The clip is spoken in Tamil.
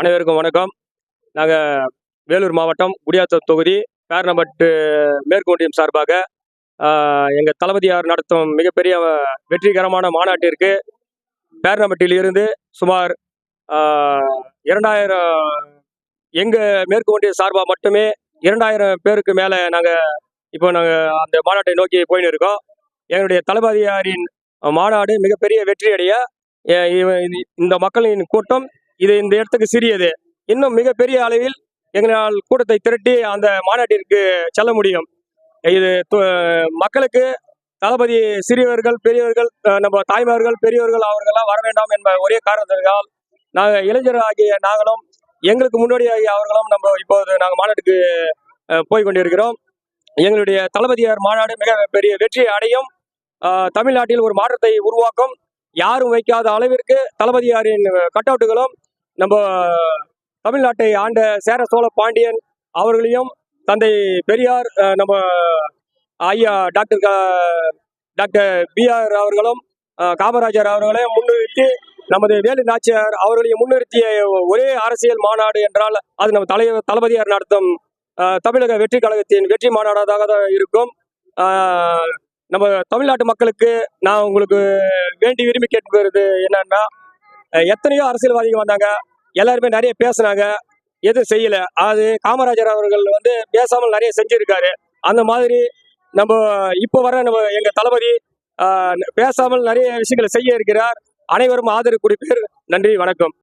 அனைவருக்கும் வணக்கம். நாங்கள் வேலூர் மாவட்டம் குடியாத்தம் தொகுதி பேரணப்பட்டு மேற்கு ஒன்றியம் சார்பாக எங்கள் தளபதியார் நடத்தும் மிகப்பெரிய வெற்றிகரமான மாநாட்டிற்கு பேரணப்பட்டியில் இருந்து சுமார் இரண்டாயிரம் எங்கள் மேற்கு ஒன்றிய சார்பாக மட்டுமே இரண்டாயிரம் பேருக்கு மேலே நாங்கள் இப்போ நாங்கள் அந்த மாநாட்டை நோக்கி போயின்னு இருக்கோம் எங்களுடைய தளபதியாரின் மாநாடு மிகப்பெரிய வெற்றியடைய இந்த மக்களின் கூட்டம் இது இந்த இடத்துக்கு சிறியது. இன்னும் மிகப்பெரிய அளவில் எங்களால் கூட்டத்தை திரட்டி அந்த மாநாட்டிற்கு செல்ல முடியும். இது மக்களுக்கு தளபதி சிறியவர்கள் பெரியவர்கள் நம்ம தாய்மார்கள் பெரியவர்கள் அவர்களெல்லாம் வர வேண்டாம் என்ப ஒரே காரணத்தினால் நாங்கள் இளைஞர் ஆகிய நாங்களும் எங்களுக்கு முன்னோடி ஆகிய அவர்களும் நம்ம இப்போது நாங்கள் மாநாட்டுக்கு போய் கொண்டிருக்கிறோம். எங்களுடைய தளபதியார் மாநாடு மிக பெரிய வெற்றி அடையும். தமிழ்நாட்டில் ஒரு மாற்றத்தை உருவாக்கும். யாரும் வைக்காத அளவிற்கு தளபதியாரின் கட் அவுட்டுகளும் நம்ம தமிழ்நாட்டை ஆண்ட சேர சோழ பாண்டியன் அவர்களையும் தந்தை பெரியார் நம்ம ஐயா டாக்டர் டாக்டர் டாக்டர் பிஆர் அவர்களும் காமராஜர் அவர்களையும் முன்னிறுத்தி நமது வேலு நாச்சியார் அவர்களையும் முன்னிறுத்திய ஒரே அரசியல் மாநாடு என்றால் அது நம்ம தலைவர் தளபதியார் நடத்தும் தமிழக வெற்றி கழகத்தின் வெற்றி மாநாடாக தான் இருக்கும். நம்ம தமிழ்நாட்டு மக்களுக்கு நான் உங்களுக்கு வேண்டி விரும்பி கேட்கிறது என்னன்னா எத்தனையோ அரசியல்வாதிகள் வந்தாங்க. எல்லாருமே நிறைய பேசுனாங்க. எதுவும் செய்யல. அது காமராஜர் அவர்கள் வந்து பேசாமல் நிறைய செஞ்சிருக்காரு. அந்த மாதிரி நம்ம இப்போ வர நம்ம எங்க தளபதி ஆஹ், பேசாமல் நிறைய விஷயங்களை செய்ய இருக்கிறார். அனைவரும் ஆதரவு குடிப்பேர். நன்றி வணக்கம்.